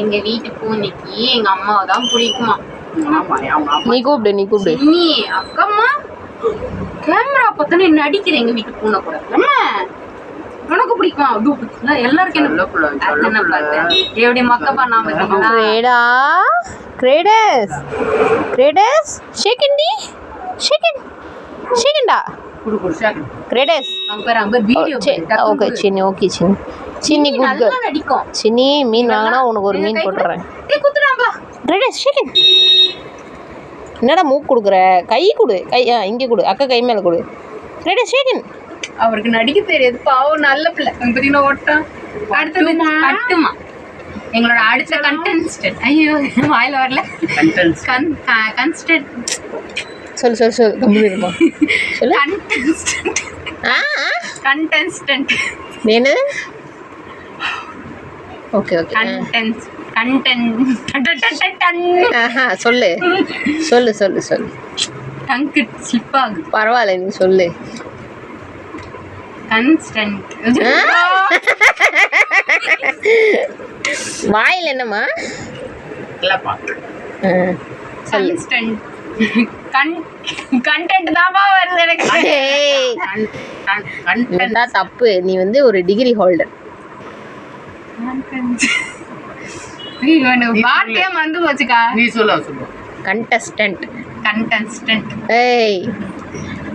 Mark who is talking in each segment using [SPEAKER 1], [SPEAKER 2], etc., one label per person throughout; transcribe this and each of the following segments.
[SPEAKER 1] எங்க வீட்டு பூனைக்கு எங்க அம்மாவை தான் பிடிக்குமா?
[SPEAKER 2] நீ கூப்பிடு நீ கூப்பிடு.
[SPEAKER 1] நீ அக்கம்மா கேமரா பார்த்தானே நடிக்கிற எங்க வீட்டு பூனை கூட. அம்மா உனக்கு பிடிக்குமா? அது பிடிக்குமா? எல்லாருக்கும் என்ன என்ன எப்படி மக்கப்பா நான் பார்த்தீங்களா?
[SPEAKER 2] கிரேடா கிரேடஸ் கிரேடஸ் ஷேக்கண்டி ஷேக்கன் ஷேக்கண்டா
[SPEAKER 3] குடு குடு சேக்கன்
[SPEAKER 2] கிரேடஸ்
[SPEAKER 1] அவங்க பேர் அவங்க video
[SPEAKER 2] okay Chinni okay Chinni Chinni good
[SPEAKER 1] நடிக்கும்.
[SPEAKER 2] சின்னி மீன் வாங்கினா உனக்கு ஒரு மீன் போட்டுறேன். என்னடா மூக்கு கொடுக்குற? கை கொடு. கை ஆ இங்கே கொடு. அக்கா கை மேலே கொடு. கிரேடஸ் ஷேக்கன்
[SPEAKER 1] அவருக்கு நடிக்க தெரியாது பாவம் நல்ல பிள்ளை. பார்த்தீங்கன்னா ஓட்டம். அடுத்தது கட்டுமா? எங்களோட அடுத்த கண்டென்ஸ்டன்ட் ஐயோ வாயில வரல. கன் கன்ஸ்டன்ட்
[SPEAKER 2] சொல்லு சொல்லு சொல்லு. கம்பி இருப்போம் சொல்லு.
[SPEAKER 1] கண்டென்ஸ்டன்ட்
[SPEAKER 2] ஆ ஆ.
[SPEAKER 1] கண்டென்ஸ்டன்ட்
[SPEAKER 2] என்னது? ஓகே ஓகே
[SPEAKER 1] கண்டென்ஸ் கண்டென்ட்
[SPEAKER 2] சொல்லு. சொல்லு சொல்லு சொல்லு.
[SPEAKER 1] டங்கு ஸ்லிப் ஆகுது.
[SPEAKER 2] பரவாயில்ல நீ சொல்லு.
[SPEAKER 1] கன்ஸ்டன்ட்
[SPEAKER 2] வாயில் என்னம்மா?
[SPEAKER 1] கன்ஸ்டன்ட் கன் கண்டென்ட் தான்ப்பா வருது எனக்கு.
[SPEAKER 2] தப்பு. நீ வந்து ஒரு டிகிரி ஹோல்டர்
[SPEAKER 1] வார்த்தையே மறந்து போச்சுக்கா.
[SPEAKER 3] நீ சொல்ல சொல்லு
[SPEAKER 2] கண்டஸ்டன்ட்
[SPEAKER 1] கண்டென்ஸ்டன்ட்
[SPEAKER 2] ஏய்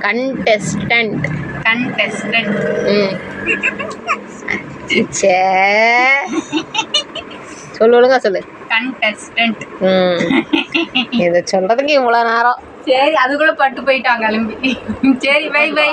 [SPEAKER 2] கண்டஸ்டன்ட்
[SPEAKER 1] கண்டெஸ்டன்ட்
[SPEAKER 2] ம். ச்சே சொல்லு ஒழுங்கா சொல்லு.
[SPEAKER 1] கண்டெஸ்டன்ட்
[SPEAKER 2] ம். இதை சொல்றதுக்கு இவ்வளோ நேரம்.
[SPEAKER 1] சரி அது கூட பட்டு போயிட்டாங்க கிளம்பி சரி பை பை